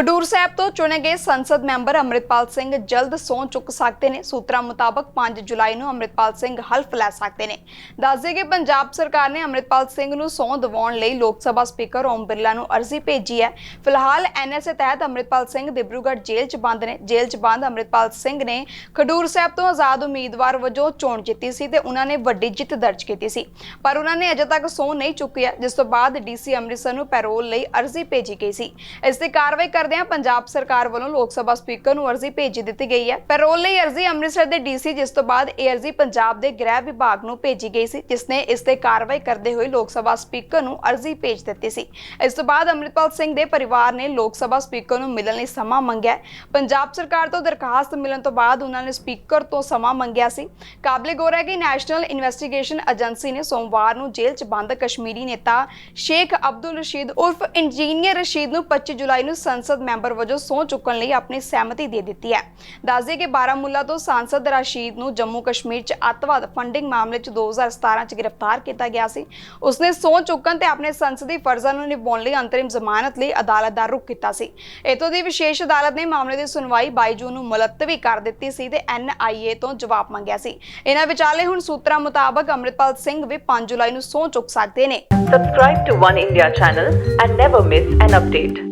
ਖਡੂਰ ਸਾਹਿਬ ਤੋਂ ਚੁਣੇ ਗਏ ਸੰਸਦ ਮੈਂਬਰ ਅੰਮ੍ਰਿਤਪਾਲ ਸਿੰਘ ਜਲਦ ਸਹੁੰ ਚੁੱਕ ਸਕਦੇ ਨੇ। ਸੂਤਰਾਂ ਮੁਤਾਬਕ 5 ਜੁਲਾਈ ਨੂੰ ਅੰਮ੍ਰਿਤਪਾਲ ਸਿੰਘ ਹਲਫ ਲੈ ਸਕਦੇ ਨੇ। ਦੱਸਦੇ ਕਿ ਪੰਜਾਬ ਸਰਕਾਰ ਨੇ ਅੰਮ੍ਰਿਤਪਾਲ ਸਿੰਘ ਨੂੰ ਸਹੁੰ ਦਿਵਾਉਣ ਲਈ ਲੋਕ ਸਭਾ ਸਪੀਕਰ ਓਮ ਬਿਰਲਾ ਨੂੰ ਅਰਜ਼ੀ ਭੇਜੀ ਹੈ। ਫਿਲਹਾਲ ਐਨਐਸਏ ਤਹਿਤ ਅੰਮ੍ਰਿਤਪਾਲ ਸਿੰਘ ਦਿਬਰੂਗੜ੍ਹ ਜੇਲ੍ਹ 'ਚ ਬੰਦ ਨੇ। ਜੇਲ੍ਹ 'ਚ ਬੰਦ ਅੰਮ੍ਰਿਤਪਾਲ ਸਿੰਘ ਨੇ ਖਡੂਰ ਸਾਹਿਬ ਤੋਂ ਆਜ਼ਾਦ ਉਮੀਦਵਾਰ ਵਜੋਂ ਚੋਣ ਜਿੱਤੀ ਸੀ ਤੇ ਉਹਨਾਂ ਨੇ ਵੱਡੀ ਜਿੱਤ ਦਰਜ ਕੀਤੀ ਸੀ। ਪਰ ਉਹਨਾਂ ਨੇ ਅਜੇ ਤੱਕ ਸਹੁੰ ਨਹੀਂ ਚੁੱਕੀ ਹੈ, ਜਿਸ ਤੋਂ ਬਾਅਦ ਡੀਸੀ ਅੰਮ੍ਰਿਤਸਰ ਨੂੰ ਪੈਰੋਲ ਲਈ ਅਰਜ਼ੀ ਭੇਜੀ ਗਈ ਸੀ। ਇਸ ਦੀ ਕਾਰਵਾਈ ਕਰਦਿਆਂ ਪੰਜਾਬ ਸਰਕਾਰ ਵੱਲੋਂ ਲੋਕ ਸਭਾ ਸਪੀਕਰ ਨੂੰ ਅਰਜ਼ੀ ਭੇਜੀ ਦਿੱਤੀ ਗਈ ਹੈ। ਪੈਰੋਲ ਲਈ ਅਰਜ਼ੀ ਅੰਮ੍ਰਿਤਸਰ ਦੇ ਡੀਸੀ ਜਿਸ ਤੋਂ ਬਾਅਦ ਇਹ ਅਰਜ਼ੀ ਪੰਜਾਬ ਦੇ ਗ੍ਰਹਿ ਵਿਭਾਗ ਨੂੰ ਭੇਜੀ ਗਈ ਸੀ, ਜਿਸ ਨੇ ਇਸ ਤੇ ਕਾਰਵਾਈ ਕਰਦੇ ਹੋਏ ਲੋਕ ਸਭਾ ਸਪੀਕਰ ਨੂੰ ਅਰਜ਼ੀ ਭੇਜ ਦਿੱਤੀ ਸੀ। ਇਸ ਤੋਂ ਬਾਅਦ ਅੰਮ੍ਰਿਤਪਾਲ ਸਿੰਘ ਦੇ ਪਰਿਵਾਰ ਨੇ ਲੋਕ ਸਭਾ ਸਪੀਕਰ ਨੂੰ ਮਿਲਣ ਲਈ ਸਮਾਂ ਮੰਗਿਆ ਪੰਜਾਬ ਸਰਕਾਰ ਤੋਂ ਦਰਖਾਸਤ ਮਿਲਣ ਤੋਂ ਬਾਅਦ ਉਹਨਾਂ ਨੇ ਸਪੀਕਰ ਤੋਂ ਸਮਾਂ ਮੰਗਿਆ ਸੀ। ਕਾਬਲੇ ਗੌਰ ਹੈ ਕਿ ਨੈਸ਼ਨਲ ਇਨਵੈਸਟੀਗੇਸ਼ਨ ਏਜੰਸੀ ਨੇ ਸੋਮਵਾਰ ਨੂੰ ਜੇਲ੍ਹ 'ਚ ਬੰਦ ਕਸ਼ਮੀਰੀ ਨੇਤਾ ਸ਼ੇਖ ਅਬਦੁਲ ਰਸ਼ੀਦ ਉਰਫ ਇੰਜੀਨੀਅਰ ਰਸ਼ੀਦ ਨੂੰ 25 ਜੁਲਾਈ ਨੂੰ ਸੰਸਦ ਮੈਂਬਰ ਵਜੋਂ ਸਹੁੰ ਚੁੱਕਣ ਲਈ ਆਪਣੀ ਸਹਿਮਤੀ ਦੇ ਦਿੱਤੀ ਹੈ। ਦੱਸਦੇ ਕਿ ਬਾਰਾਮੂਲਾ ਤੋਂ ਸੰਸਦ ਰਸ਼ੀਦ ਨੂੰ ਜੰਮੂ ਕਸ਼ਮੀਰ 'ਚ ਅੱਤਵਾਦ ਫੰਡਿੰਗ ਮਾਮਲੇ 'ਚ 2017 'ਚ ਗ੍ਰਿਫਤਾਰ ਕੀਤਾ ਗਿਆ ਸੀ। ਉਸਨੇ ਸਹੁੰ ਚੁੱਕਣ ਤੇ ਆਪਣੇ ਸੰਸਦੀ ਫਰਜ਼ਾਂ ਨੂੰ ਨਿਭਾਉਣ ਲਈ ਅੰਤਰਿਮ ਜ਼ਮਾਨਤ ਲਈ ਅਦਾਲਤ ਦਾ ਰੁਖ ਕੀਤਾ ਸੀ। ਇਤੋਂ ਦੀ ਵਿਸ਼ੇਸ਼ ਅਦਾਲਤ ਨੇ ਮਾਮਲੇ ਦੀ ਸੁਣਵਾਈ 22 ਜੂਨ ਨੂੰ ਮੁਲਤਵੀ ਕਰ ਦਿੱਤੀ ਸੀ ਤੇ ਐਨਆਈਏ ਤੋਂ ਜਵਾਬ ਮੰਗਿਆ ਸੀ। ਇਹਨਾਂ ਵਿਚਾਲੇ ਹੁਣ ਸੂਤਰਾਂ ਮੁਤਾਬਕ ਅੰਮ੍ਰਿਤਪਾਲ ਸਿੰਘ ਵੀ 5 ਜੁਲਾਈ ਨੂੰ ਸਹੁੰ ਚੁੱਕ ਸਕਦੇ ਨੇ। Subscribe to One India channel and never miss an update.